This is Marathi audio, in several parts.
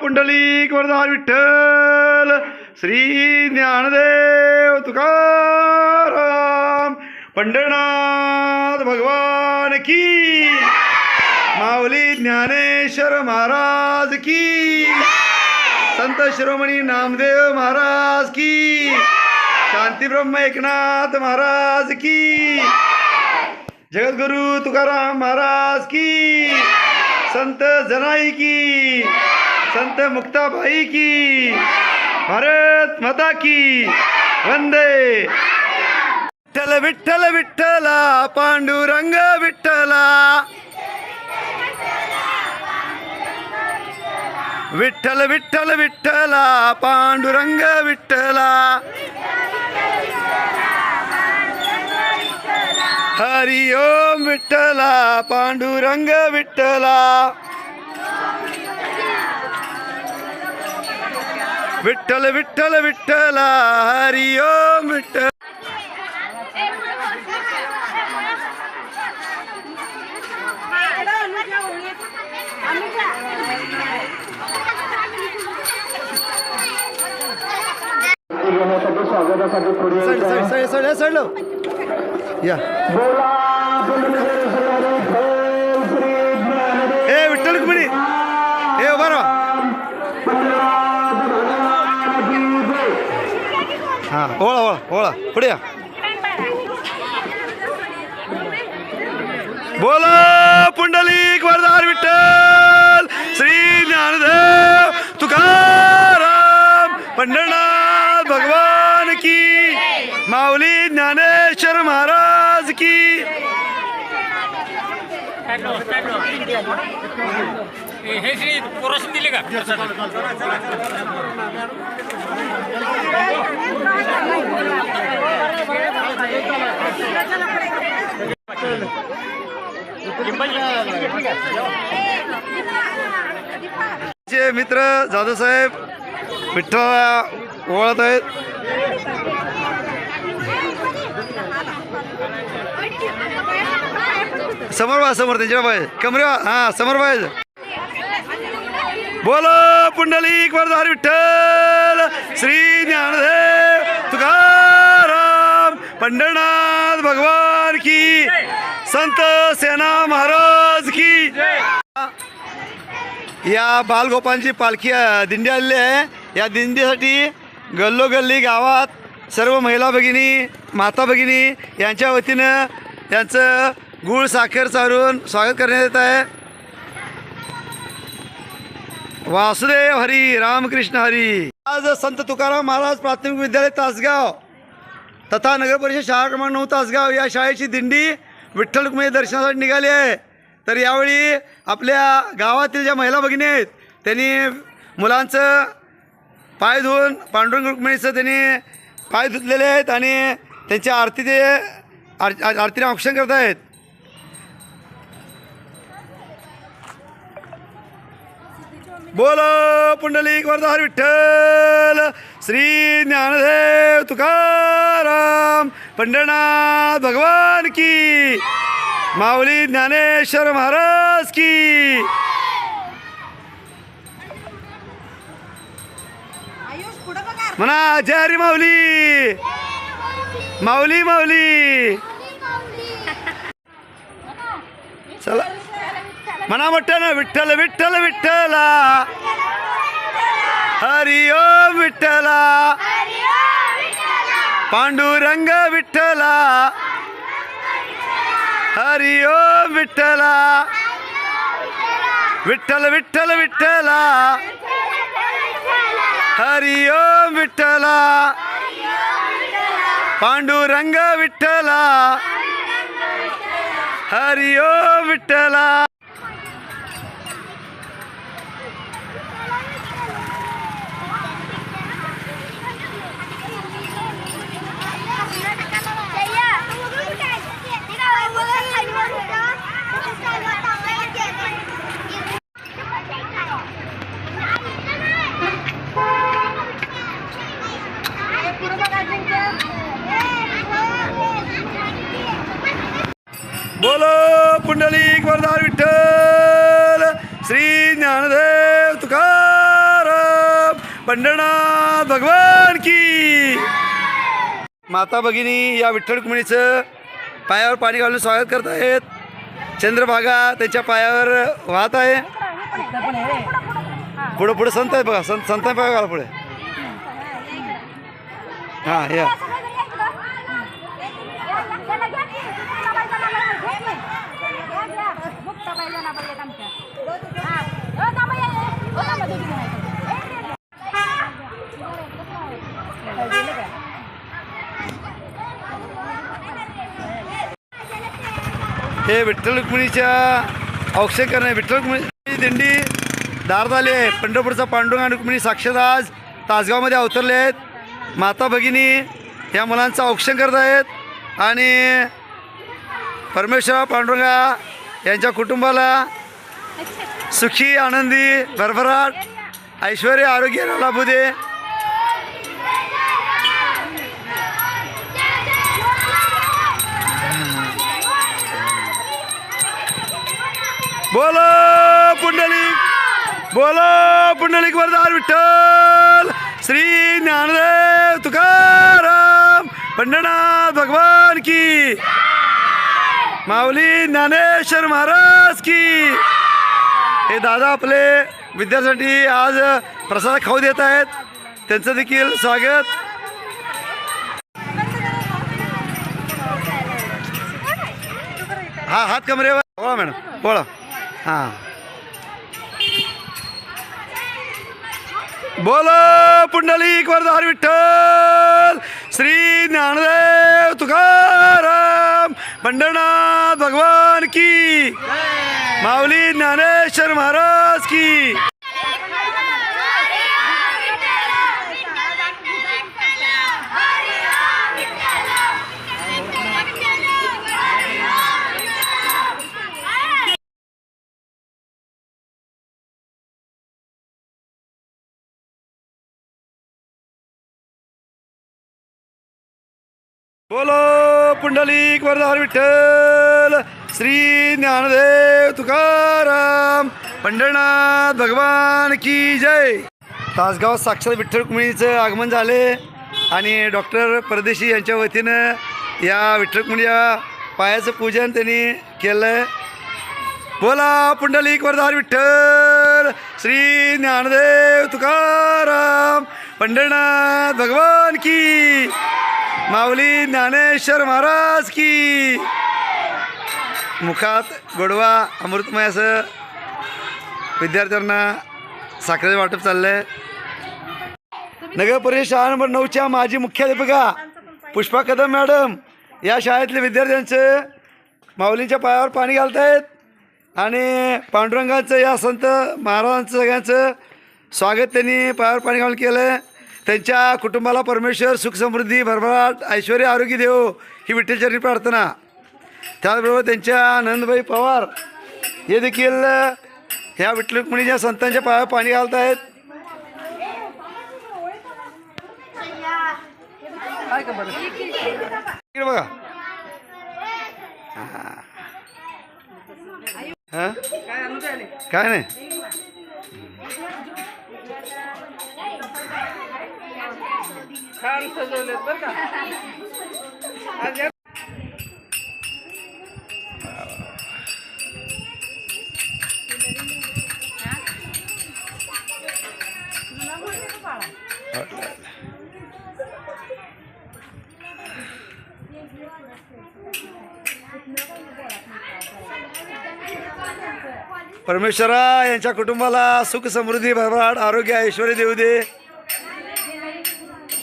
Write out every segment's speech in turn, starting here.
पुंडलिक वरदार विठ्ठल श्री ज्ञानदेव तुकाराम पंढरनाथ भगवान की माऊली ज्ञानेश्वर महाराज की संत शिरोमणी नामदेव महाराज की शांतीब्रह्म एकनाथ महाराज की जगद्गुरु तुकाराम महाराज की संत जनाई की संत मुक्ताबाई की। भारत माता की। वंदे। विठ्ठल विठ्ठल विठ्ठला पांडुरंग विठ्ठला। विठ्ठल विठ्ठल विठ्ठला पांडुरंग विठ्ठला। हरि ओम विठ्ठला पांडुरंग विठ्ठला। यायचं सड आहे. सड सड सडलो या बोला ओळा ओळा ओळा पुढे या. बोल पुंडलिक वरदार विठ्ठल. श्री ज्ञानदेव तुकाराम. पंढरनाथ भगवान की. माऊली ज्ञानेश्वर महाराज की. हे श्री पुरुष दिले का? मित्र जाधव साहेब विठ्ठला ओळख आहेत. समोर बा समोर त्यांच्या बाय कमरे हा समोर बाय बोलो पुंडलिक वरदार विठ्ठल श्री ज्ञानदेव तुकाराम पंढरनाथ भगवान की संत सेना महाराज की. या बालगोपांची पालखी दिंडी आलेली आहे. या दिंडीसाठी गल्लोगल्ली गावात सर्व महिला भगिनी माता भगिनी यांच्या वतीनं त्यांचं गुळ साखर चारून स्वागत करण्यात येत आहे. वासुदेव हरी रामकृष्ण हरी. आज संत तुकाराम महाराज प्राथमिक विद्यालय तासगाव तथा नगर परिषद शाळा क्रमांक नऊ तासगाव या शाळेची दिंडी विठ्ठल रुक्मिणी दर्शनासाठी निघाली आहे. तर यावेळी आपल्या गावातील ज्या महिला भगिनी आहेत त्यांनी मुलांचं पाय धुवून पांडुरंग रुक्मिणीचं त्यांनी पाय धुतलेले आहेत आणि त्यांच्या आरती ते आर आरतीने औक्षण करत आहेत. बोल पुंडलिक वरदार विठ्ठल श्री ज्ञानदेव तुकाराम पंढरनाथ भगवान की माऊली ज्ञानेश्वर महाराज की. म्हणा जय हरी माऊली. माऊली माऊली. चला. म्हणा म्हटलं ना विठ्ठल विठ्ठल. विठ्ठला. हरि ओम विठ्ठला. पांडुरंग विठ्ठला. हरि ओम विठ्ठला विठ्ठल विठ्ठल विठ्ठला हरि ओम विठ्ठला पांडुरंग विठ्ठला बोलो पुंडलिक वरदार विठ्ठल श्री ज्ञानदेव तुकाराम पंढरनाथ भगवान की. माता भगिनी या विठ्ठल कुमणीचं पायावर पाणी घालून स्वागत करत आहेत. चंद्रभागा त्यांच्या पायावर वाहत आहे. पुढं पुढं संत आहे बघा संत संत पाया पुढे. हां या. हे विठ्ठल रुक्मिणीच्या औक्षण करणे विठ्ठल रुक्मिणी दिंडी दार झाली आहे. पंढरपूरचा पांडुरंग रुक्मिणी साक्षात आज तासगावमध्ये अवतरले आहेत. माता भगिनी या मुलांचं औक्षण करत आहेत. आणि परमेश्वरा पांडुरंगा यांच्या कुटुंबाला सुखी आनंदी भरभराट ऐश्वर आरोग्य लाभू दे. बोलो पुंडलिक. बोलो पुंडलिक वरदार विठ्ठल. श्री ज्ञानदेव तुकाराम पंढरनाथ भगवान की. माऊली ज्ञानेश्वर महाराज की. हे दादा आपले विद्यार्थ्यांसाठी आज प्रसाद खाऊ देत आहेत. त्यांचं देखील स्वागत. हा हात कमरेवर. बोला मॅडम बोला. हां. बोल पुंडलिक वरदार विठ्ठल श्री ज्ञानदेव तुकाराम पंढरनाथ भगवान की माऊली ज्ञानेश्वर महाराज की. बोलो पुंडलिक वरदार विठ्ठल श्री ज्ञानदेव तुकाराम पंढरनाथ भगवान की जय. तासगाव साक्षात विठ्ठल रुक्मिणीचं आगमन झाले आणि डॉक्टर परदेशी यांच्या वतीनं या विठ्ठल रुक्मिणीच्या पायाचं पूजन त्यांनी केलं बोला पुंडलिक वरदार विठ्ठल श्री ज्ञानदेव तुकाराम पंढरनाथ भगवान की माऊली ज्ञानेश्वर महाराज की. मुखात गोडवा अमृतमय असं विद्यार्थ्यांना साखरेचं वाटप चाललं आहे नगर परिषद शाळा नंबर नऊच्या माजी मुख्याध्यापिका पुष्पा कदम मॅडम या शाळेतल्या विद्यार्थ्यांचं माऊलींच्या पायावर पाणी घालत आहेत आणि पांडुरंगाचं या संत महाराजांचं सगळ्यांचं स्वागत त्यांनी पायावर पाणी घालून केलं आहे त्यांच्या कुटुंबाला परमेश्वर सुख समृद्धी भरभराट ऐश्वर आरोग्य देव ही विठ्ठलचरणी प्रार्थना. त्याचबरोबर त्यांच्या आनंदबाई पवार हे देखील ह्या विठ्ठल रुक्मिणीच्या संतांच्या पायावर पाणी घालत आहेत. बघा. हा. काय नाही. छान सजवलेत बरं का. आज या- परमेश्वरा यांच्या कुटुंबाला सुख समृद्धी भरभराट आरोग्य ऐश्वर देऊ दे.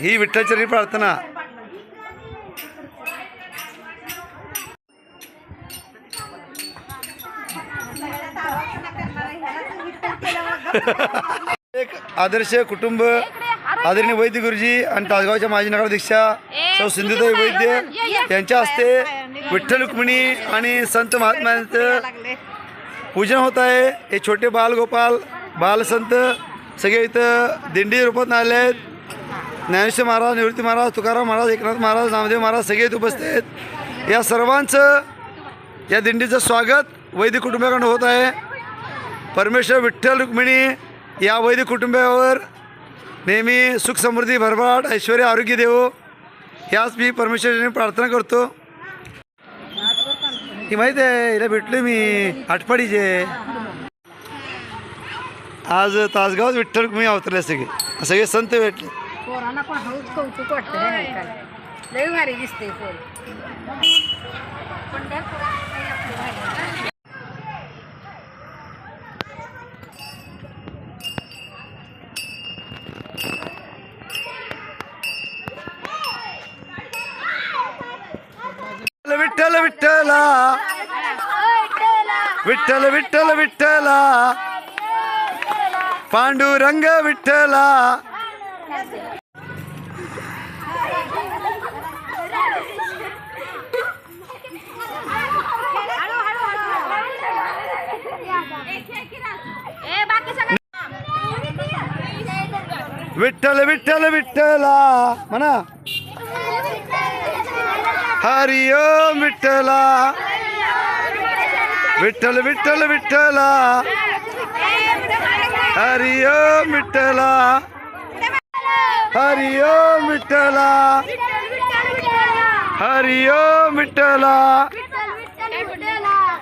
ही विठ्ठलचरणी प्रार्थना. एक आदर्श कुटुंब आदरणीय वैद्य गुरुजी आणि तासगावच्या माजी नगराध्यक्षा सौ सिंधुताई वैद्य यांच्या हस्ते विठ्ठल रुक्मिणी आणि संत महात्म्यांचं पूजन होत आहे. हे छोटे बालगोपाल बालसंत सगळे इथं दिंडी रूपात आले आहेत. ज्ञानेश्वर महाराज निवृत्ती महाराज तुकाराम महाराज एकनाथ महाराज नामदेव महाराज सगळे उपस्थित. आहेत या सर्वांचं या दिंडीचं स्वागत वैदिक कुटुंबाकडून होत आहे. परमेश्वर विठ्ठल रुक्मिणी या वैदिक कुटुंबावर नेहमी सुख समृद्धी भरभराट ऐश्वर आरोग्य देवो. याच मी परमेश्वराने प्रार्थना करतो. ही माहिती आहे हिला भेटलो मी आठपाडीचे आज तासगावच विठ्ठल मी अवतरले सगळे. सगळे संत भेटले. पोरांना पण हळूच कौतुक वाटतं हे नाही काय लय भारी दिसते पोर विठ्ठल विठ्ठला विठ्ठल विठ्ठल विठ्ठला पांडुरंग विठ्ठला विठ्ठल विठ्ठल विठ्ठला म्हणा. हरिओम विठ्ठला. विठ्ठल विठ्ठल विठ्ठला. हरि ओम विठ्ठला. हरिओम विठ्ठला. हरिओम विठ्ठला.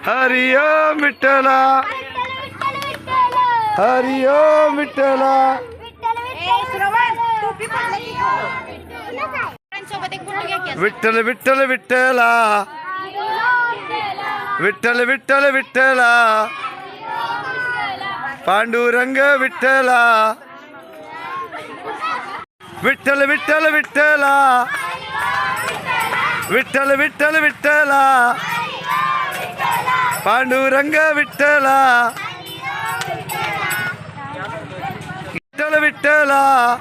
हरिओम विठ्ठला. हरि ओम विठ्ठला। सोबत एक फोटो घ्या की असं. विठ्ठल विठ्ठल विठ्ठला विठ्ठल विठ्ठल विठ्ठला पांडुरंग विठ्ठला विठ्ठल विठ्ठल विठ्ठला विठ्ठल विठ्ठल विठ्ठला पांडुरंग विठ्ठला विठ्ठल विठ्ठला.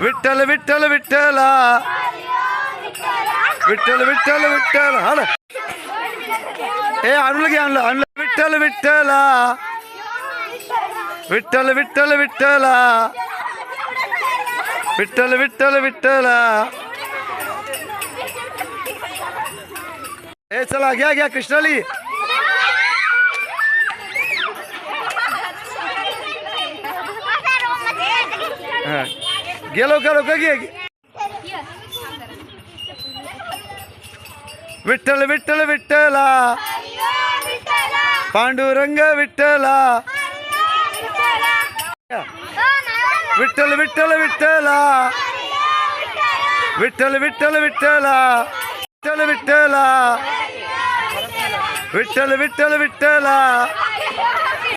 विठ्ठल विठ्ठल विठ्ठला. विठ्ठल विठ्ठल विठ्ठल. हाड. ए आणलं की आणलं आणलं. विठ्ठल विठ्ठला. विठ्ठल विठ्ठल विठ्ठला. विठ्ठल विठ्ठल विठ्ठला. ए चला घ्या घ्या कृष्णाली. गेलो का लोक घे घे. विठ्ठल विठ्ठल विठ्ठला पांडुरंग विठ्ठला विठ्ठल विठ्ठल विठ्ठला विठ्ठल विठ्ठल विठ्ठला विठ्ठल विठ्ठला विठ्ठल विठ्ठल विठ्ठला